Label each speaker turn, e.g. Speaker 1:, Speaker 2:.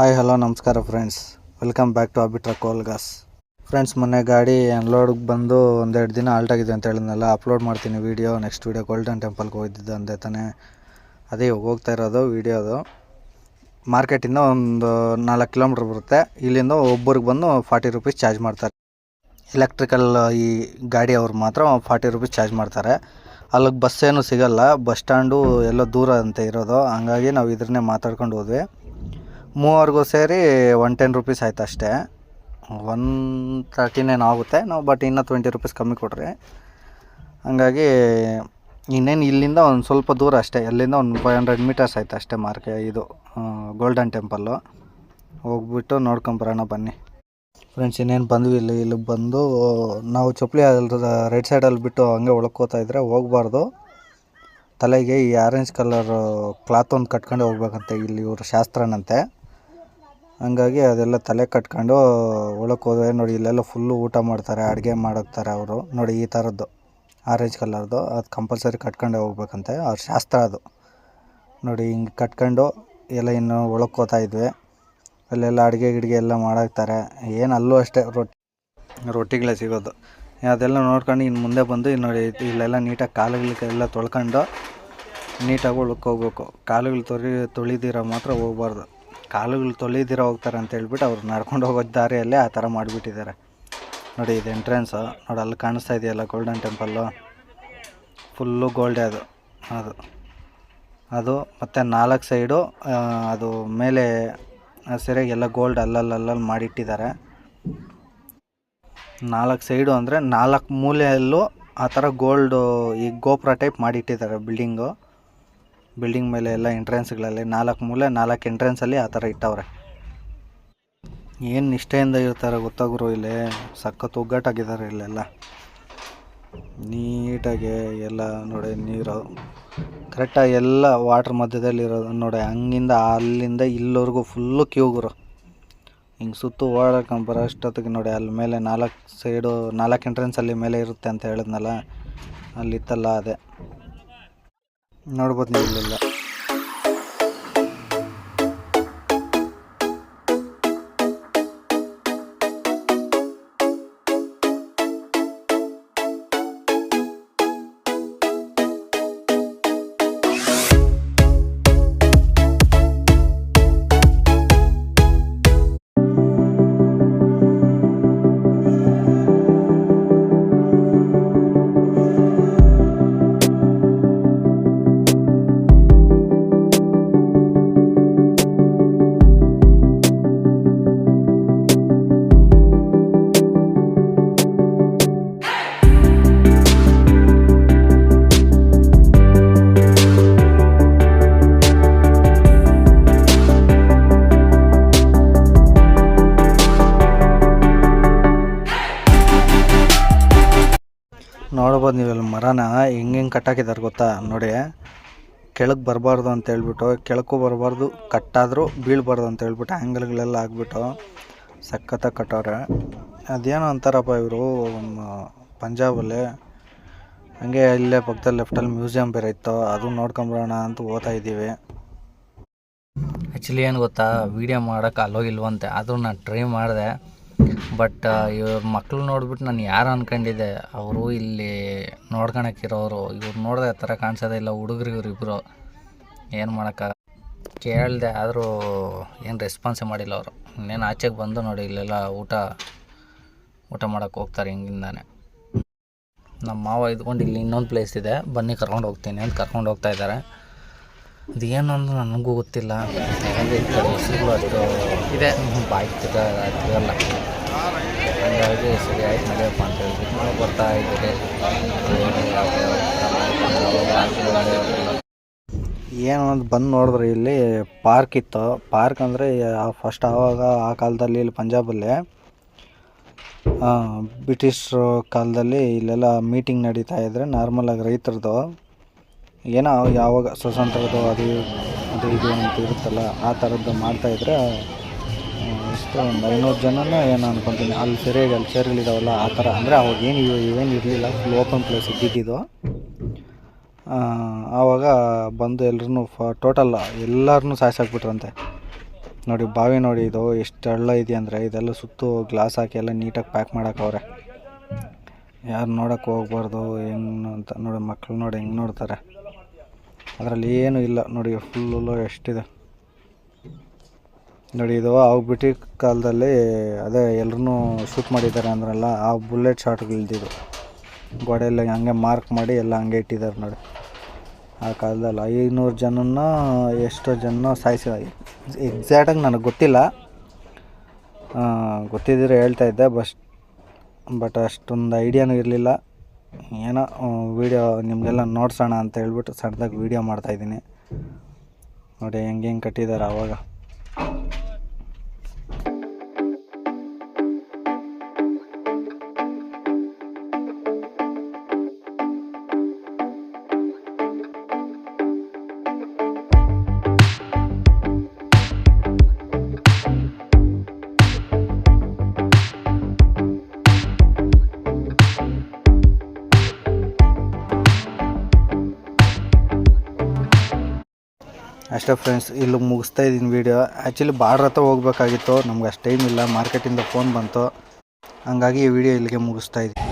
Speaker 1: Hi, hello, ನಮಸ್ಕಾರ friends welcome back to ಅಬಿಟ್ರಾ ಕೋಲ್ಗಾಸ್ ಫ್ರೆಂಡ್ಸ್ ಮೊನ್ನೆ ಗಾಡಿ ಅನ್ಲೋಡ್ಗೆ ಬಂದು ಒಂದೆರಡು ದಿನ ಆಲ್ಟ್ ಆಗಿದೆ ಅಂತ ಹೇಳಿದ್ನಲ್ಲ ಅಪ್ಲೋಡ್ ಮಾಡ್ತೀನಿ ವೀಡಿಯೋ ನೆಕ್ಸ್ಟ್ ವೀಡಿಯೋ ಗೋಲ್ಡನ್ ಟೆಂಪಲ್ಗೆ ಹೋಗಿದ್ದಿದ್ದು ಅಂದೆ ತಾನೇ. ಅದೇ ಹೋಗ್ತಾ ಇರೋದು ವೀಡಿಯೋದು ಮಾರ್ಕೆಟಿಂದ ಒಂದು ನಾಲ್ಕು ಕಿಲೋಮೀಟ್ರ್ ಬರುತ್ತೆ. ಇಲ್ಲಿಂದ ಒಬ್ಬರಿಗೆ ಬಂದು ಫಾರ್ಟಿ ರುಪೀಸ್ ಚಾರ್ಜ್ ಮಾಡ್ತಾರೆ. ಎಲೆಕ್ಟ್ರಿಕಲ್ ಈ ಗಾಡಿ ಅವ್ರು ಮಾತ್ರ ಫಾರ್ಟಿ ರುಪೀಸ್ ಚಾರ್ಜ್ ಮಾಡ್ತಾರೆ. ಅಲ್ಲಿಗೆ ಬಸ್ ಏನು ಸಿಗಲ್ಲ. ಬಸ್ ಸ್ಟ್ಯಾಂಡು ಎಲ್ಲೋ ದೂರ ಅಂತ ಇರೋದು. ಹಂಗಾಗಿ ನಾವು ಇದ್ರನ್ನೇ ಮಾತಾಡ್ಕೊಂಡು ಹೋದ್ವಿ. ಮೂವರೆಗೂ ಸೇರಿ ಒನ್ ಟೆನ್ ರುಪೀಸ್ ಆಯ್ತು ಅಷ್ಟೇ. ಒನ್ ತರ್ಟಿನೇನು ಆಗುತ್ತೆ. ನಾವು ಬಟ್ ಇನ್ನೂ ಟ್ವೆಂಟಿ ರುಪೀಸ್ ಕಮ್ಮಿ ಕೊಡ್ರಿ. ಹಂಗಾಗಿ ಇನ್ನೇನು ಇಲ್ಲಿಂದ ಒಂದು ಸ್ವಲ್ಪ ದೂರ ಅಷ್ಟೇ. ಅಲ್ಲಿಂದ ಒಂದು ಫೈವ್ ಹಂಡ್ರೆಡ್ ಮೀಟರ್ಸ್ ಆಯ್ತು ಅಷ್ಟೇ ಮಾರ್ಕೆ ಇದು ಗೋಲ್ಡನ್ ಟೆಂಪಲ್ಲು ಹೋಗ್ಬಿಟ್ಟು ನೋಡ್ಕೊಂಬರೋಣ ಬನ್ನಿ. ಫ್ರೆಂಡ್ಸ್ ಇನ್ನೇನು ಬಂದ್ವಿ ಇಲ್ಲಿ. ಇಲ್ಲಿ ಬಂದು ನಾವು ಚಪ್ಪಲಿ ರೈಟ್ ಸೈಡಲ್ಲಿ ಬಿಟ್ಟು ಹಂಗೆ ಒಳಕೋತಾ ಇದ್ರೆ ಹೋಗ್ಬಾರ್ದು. ತಲೆಗೆ ಈ ಆರೆಂಜ್ ಕಲರ್ ಕ್ಲಾತ್ ಒಂದು ಕಟ್ಕೊಂಡು ಹೋಗ್ಬೇಕಂತೆ. ಇಲ್ಲಿ ಇವರು ಶಾಸ್ತ್ರನಂತೆ. ಹಂಗಾಗಿ ಅದೆಲ್ಲ ತಲೆ ಕಟ್ಕೊಂಡು ಒಳಕ್ಕೆ ಹೋದ್ರೆ ನೋಡಿ, ಇಲ್ಲೆಲ್ಲ ಫುಲ್ಲು ಊಟ ಮಾಡ್ತಾರೆ, ಅಡುಗೆ ಮಾಡೋಕ್ತಾರೆ ಅವರು. ನೋಡಿ, ಈ ಥರದ್ದು ಆರೆಂಜ್ ಕಲರ್ದು ಅದು ಕಂಪಲ್ಸರಿ ಕಟ್ಕೊಂಡೇ ಹೋಗ್ಬೇಕಂತೆ. ಅವ್ರ ಶಾಸ್ತ್ರ ಅದು. ನೋಡಿ, ಹಿಂಗೆ ಕಟ್ಕೊಂಡು ಎಲ್ಲ ಇನ್ನು ಒಳಕ್ಕೆ ಹೋಗ್ತಾ ಇದ್ವಿ. ಅಲ್ಲೆಲ್ಲ ಅಡುಗೆ ಗಿಡಿಗೆ ಎಲ್ಲ ಮಾಡಾಕ್ತಾರೆ. ಏನು ಅಲ್ಲೂ ಅಷ್ಟೇ, ರೊಟ್ಟಿ, ರೊಟ್ಟಿಗಳೇ ಸಿಗೋದು. ಅದೆಲ್ಲ ನೋಡ್ಕೊಂಡು ಇನ್ನು ಮುಂದೆ ಬಂದು ಇನ್ನು ನೋಡಿ, ಇಲ್ಲೆಲ್ಲ ನೀಟಾಗಿ ಕಾಲುಗಳಿಗೆಲ್ಲ ತೊಳ್ಕೊಂಡು ನೀಟಾಗಿ ಒಳಕ್ಕೆ ಹೋಗ್ಬೇಕು. ಕಾಲುಗಳು ತೊಳಿ ತೊಳಿದಿರೋ ಮಾತ್ರ ಹೋಗ್ಬಾರ್ದು. ಕಾಲುಗಳು ತೊಳೆದಿರೋ ಹೋಗ್ತಾರೆ ಅಂತ ಹೇಳ್ಬಿಟ್ಟು ಅವ್ರು ನಡ್ಕೊಂಡು ಹೋಗೋ ದಾರಿಯಲ್ಲೇ ಆ ಥರ ಮಾಡಿಬಿಟ್ಟಿದ್ದಾರೆ. ನೋಡಿ, ಇದು ಎಂಟ್ರೆನ್ಸು ನೋಡಿ, ಅಲ್ಲಿ ಕಾಣಿಸ್ತಾ ಇದೆಯಲ್ಲ ಗೋಲ್ಡನ್ ಟೆಂಪಲ್ಲು ಫುಲ್ಲು ಗೋಲ್ಡೆ ಅದು. ಅದು. ಅದು ಮತ್ತು ನಾಲ್ಕು ಸೈಡು ಅದು ಮೇಲೆ ಸರಿಯಾಗಿ ಎಲ್ಲ ಗೋಲ್ಡ್ ಅಲ್ಲಲ್ಲಲ್ಲಿ ಮಾಡಿಟ್ಟಿದ್ದಾರೆ. ನಾಲ್ಕು ಸೈಡು ಅಂದರೆ ನಾಲ್ಕು ಮೂಲೆಯಲ್ಲೂ ಆ ಥರ ಗೋಲ್ಡು ಈ ಗೋಪುರ ಟೈಪ್ ಮಾಡಿಟ್ಟಿದ್ದಾರೆ ಬಿಲ್ಡಿಂಗು ಬಿಲ್ಡಿಂಗ್ ಮೇಲೆ ಎಲ್ಲ ಎಂಟ್ರೆನ್ಸ್ಗಳಲ್ಲಿ ನಾಲ್ಕು ಮೂಲೆ ನಾಲ್ಕು ಎಂಟ್ರೆನ್ಸಲ್ಲಿ ಆ ಥರ ಇಟ್ಟವ್ರೆ. ಏನು ನಿಷ್ಠೆಯಿಂದ ಇರ್ತಾರೆ ಗೊತ್ತಾಗ್ರು ಇಲ್ಲಿ? ಸಖತ್ ಒಗ್ಗಟ್ಟಾಗಿದ್ದಾರೆ ಇಲ್ಲೆಲ್ಲ. ನೀಟಾಗಿ ಎಲ್ಲ ನೋಡಿ ನೀರು. ಕರೆಕ್ಟಾಗಿ ಎಲ್ಲ ವಾಟ್ರ್ ಮಧ್ಯದಲ್ಲಿ ಇರೋದು ನೋಡಿ, ಹಂಗಿಂದ ಅಲ್ಲಿಂದ ಇಲ್ಲಿವರೆಗೂ ಫುಲ್ಲು ಕ್ಯೂಗುರು ಹಿಂಗೆ ಸುತ್ತು ಓಡಾಡ್ಕೊಂಡು ಬರೋ ಅಷ್ಟೊತ್ತಿಗೆ ನೋಡಿ ಅಲ್ಲಿ ಮೇಲೆ ನಾಲ್ಕು ಸೈಡು ನಾಲ್ಕು ಎಂಟ್ರೆನ್ಸ್ ಅಲ್ಲಿ ಮೇಲೆ ಇರುತ್ತೆ ಅಂತ ಹೇಳಿದ್ನಲ್ಲ, ಅಲ್ಲಿತ್ತಲ್ಲ ಅದೇ. ನೋಡ್ಬೋದು ನೀವು ಇಲ್ಲೆಲ್ಲ ನೋಡ್ಬೋದು ಇಲ್ಲಿ ಮರನ ಹೆಂಗೆ ಹೆಂಗೆ ಕಟ್ಟಾಕಿದ್ದಾರೆ ಗೊತ್ತಾ? ನೋಡಿ, ಕೆಳಗೆ ಬರಬಾರ್ದು ಅಂತ ಹೇಳ್ಬಿಟ್ಟು, ಕೆಳಕ್ಕೂ ಬರಬಾರ್ದು ಕಟ್ಟಾದರೂ ಬೀಳಬಾರ್ದು ಅಂತ ಹೇಳ್ಬಿಟ್ಟು ಆ್ಯಂಗಲ್ಗಳೆಲ್ಲ ಹಾಕ್ಬಿಟ್ಟು ಸಖತ್ತಾಗಿ ಕಟ್ಟವ್ರೆ ಅದೇನೋ ಅಂತಾರಪ್ಪ ಇವರು ಪಂಜಾಬಲ್ಲಿ. ಹಂಗೆ ಇಲ್ಲೇ ಪಕ್ಕದಲ್ಲಿ ಲೆಫ್ಟಲ್ಲಿ ಮ್ಯೂಸಿಯಂ ಬೇರೆ ಇತ್ತು, ಅದು ನೋಡ್ಕೊಂಬರೋಣ ಅಂತ ಓದ್ತಾ ಇದ್ದೀವಿ.
Speaker 2: ಆ್ಯಕ್ಚುಲಿ ಏನು ಗೊತ್ತಾ ವೀಡಿಯೋ ಮಾಡೋಕೆ ಅಲ್ಲೋಗಿಲ್ವಂತೆ, ಆದರೂ ನಾನು ಟ್ರೈ ಮಾಡಿದೆ. ಬಟ್ ಇವ್ರ ಮಕ್ಳು ನೋಡ್ಬಿಟ್ಟು ನಾನು ಯಾರು ಅನ್ಕೊಂಡಿದ್ದೆ ಅವರು ಇಲ್ಲಿ ನೋಡ್ಕೊಳಕ್ಕಿರೋರು ಇವ್ರು ನೋಡಿದ್ರೆ ಆ ಥರ ಕಾಣಿಸೋದೇ ಇಲ್ಲ ಹುಡುಗರು ಇವರಿಬ್ಬರು ಏನು ಮಾಡೋಕ್ಕ ಕೇಳಿದೆ ಆದರೂ ಏನು ರೆಸ್ಪಾನ್ಸೇ ಮಾಡಿಲ್ಲ ಅವರು. ಇನ್ನೇನು ಆಚೆಗೆ ಬಂದು ನೋಡಿ ಇಲ್ಲೆಲ್ಲ ಊಟ ಊಟ ಮಾಡೋಕೆ ಹೋಗ್ತಾರೆ ಹಿಂಗಿಂದಾನೆ. ನಮ್ಮ ಮಾವ ಇದ್ಕೊಂಡು ಇಲ್ಲಿ ಇನ್ನೊಂದು ಪ್ಲೇಸ್ ಇದೆ ಬನ್ನಿ ಕರ್ಕೊಂಡು ಹೋಗ್ತೀನಿ ಅಂತ ಕರ್ಕೊಂಡು ಹೋಗ್ತಾ ಇದ್ದಾರೆ. ಅದೇನು ಅಂದ್ರೆ ನನಗೂ ಗೊತ್ತಿಲ್ಲ. ಯಾಕಂದರೆ ಈ ಕಡೆ ಅಷ್ಟು ಇದೆ ಬಾಯಿ ಹಂಗಾಗಿ ಸರಿ ಆಯ್ತು ಅಂತ ಹೇಳ್ಬಿಟ್ಟು ನಾವು ಬರ್ತಾ ಇದ್ದೀವಿ.
Speaker 1: ಏನು ಅಂತ ಬಂದು ನೋಡಿದ್ರೆ ಇಲ್ಲಿ ಪಾರ್ಕ್ ಇತ್ತು. ಪಾರ್ಕ್ ಅಂದರೆ ಫಸ್ಟ್ ಆವಾಗ ಆ ಕಾಲದಲ್ಲಿ ಇಲ್ಲಿ ಪಂಜಾಬಲ್ಲಿ ಬ್ರಿಟಿಷ್ರು ಕಾಲದಲ್ಲಿ ಇಲ್ಲೆಲ್ಲ ಮೀಟಿಂಗ್ ನಡೀತಾ ಇದ್ದರೆ ನಾರ್ಮಲಾಗಿ ರೈತರದು ಏನೋ ಯಾವಾಗ ಸ್ವತಂತ್ರದ ಅದು ಅದು ಇದು ಅಂತ ಇರುತ್ತಲ್ಲ, ಆ ಥರದ್ದು ಮಾಡ್ತಾಯಿದ್ರೆ ಎಷ್ಟು ಒಂದು ಐನೂರು ಜನನ ಏನು ಅನ್ಕೊತೀನಿ. ಅಲ್ಲಿ ಸರಿಯಾಗಿ ಅಲ್ಲಿ ಚೇರ್ಗಳಿದಾವಲ್ಲ, ಆ ಥರ. ಅಂದರೆ ಅವಾಗ ಏನು ಇವೇನು ಇರಲಿಲ್ಲ. ಫುಲ್ ಓಪನ್ ಪ್ಲೇಸ್ ಇದ್ದಿದ್ದು. ಆವಾಗ ಬಂದು ಎಲ್ಲರೂ ಫ ಟೋಟಲ್ ಎಲ್ಲರನ್ನೂ ಸಾಯಿಸಾಕ್ಬಿಟ್ರಂತೆ. ನೋಡಿ, ಬಾವಿ ನೋಡಿ ಇದು ಎಷ್ಟು ಹಳ್ಳ ಇದೆ ಅಂದರೆ, ಇದೆಲ್ಲ ಸುತ್ತು ಗ್ಲಾಸ್ ಹಾಕಿ ಎಲ್ಲ ನೀಟಾಗಿ ಪ್ಯಾಕ್ ಮಾಡೋಕ್ಕವ್ರೆ ಯಾರು ನೋಡೋಕೆ ಹೋಗ್ಬಾರ್ದು, ಹೆಂಗೆ ಅಂತ. ನೋಡಿ ಮಕ್ಕಳು ನೋಡಿ ಹೆಂಗೆ ನೋಡ್ತಾರೆ. ಅದರಲ್ಲಿ ಏನೂ ಇಲ್ಲ. ನೋಡಿ ಫುಲ್ಲು ಎಷ್ಟಿದೆ. ನೋಡಿ ಇದು ಆ ಬ್ರಿಟಿಷ್ ಕಾಲದಲ್ಲಿ ಅದೇ ಎಲ್ಲರೂ ಶೂಟ್ ಮಾಡಿದ್ದಾರೆ ಅಂದ್ರಲ್ಲ, ಆ ಬುಲೆಟ್ ಶಾಟ್ಗಳಿದ್ದು ಗೋಡೆಯಲ್ಲಿ ಹಂಗೆ ಮಾರ್ಕ್ ಮಾಡಿ ಎಲ್ಲ ಹಂಗೆ ಇಟ್ಟಿದ್ದಾರೆ ನೋಡಿ. ಆ ಕಾಲದಲ್ಲಿ ಐನೂರು ಜನನ ಎಷ್ಟೋ ಜನ ಸಾಯಿಸಿ ಎಕ್ಸಾಕ್ಟಾಗಿ ನನಗೆ ಗೊತ್ತಿಲ್ಲ. ಗೊತ್ತಿದ್ದರೆ ಹೇಳ್ತಾ ಇದ್ದೆ, ಬಸ್ ಬಟ್ ಅಷ್ಟೊಂದು ಐಡಿಯಾನೂ ಇರಲಿಲ್ಲ. ಏನೋ ವೀಡಿಯೋ ನಿಮಗೆಲ್ಲ ನೋಡ್ಸೋಣ ಅಂತ ಹೇಳ್ಬಿಟ್ಟು ಸಣ್ಣದಾಗಿ ವೀಡಿಯೋ ಮಾಡ್ತಾಯಿದ್ದೀನಿ ನೋಡಿ ಹೆಂಗೆ ಹೆಂಗೆ ಕಟ್ಟಿದ್ದಾರೆ ಆವಾಗ ಅಷ್ಟೇ ಫ್ರೆಂಡ್ಸ್ ಇಲ್ಲಿ ಮುಗಿಸ್ತಾ ಇದ್ದೀನಿ ವೀಡಿಯೋ ಆ್ಯಕ್ಚುಲಿ ಬಾರ್ಡ್ರ್ ಹತ್ರ ಹೋಗ್ಬೇಕಾಗಿತ್ತು. ನಮ್ಗೆ ಅಷ್ಟು ಟೈಮ್ ಇಲ್ಲ. ಮಾರ್ಕೆಟಿಂದ ಫೋನ್ ಬಂತು. ಹಂಗಾಗಿ ಈ ವಿಡಿಯೋ ಇಲ್ಲಿಗೆ ಮುಗಿಸ್ತಾ ಇದ್ದೀನಿ.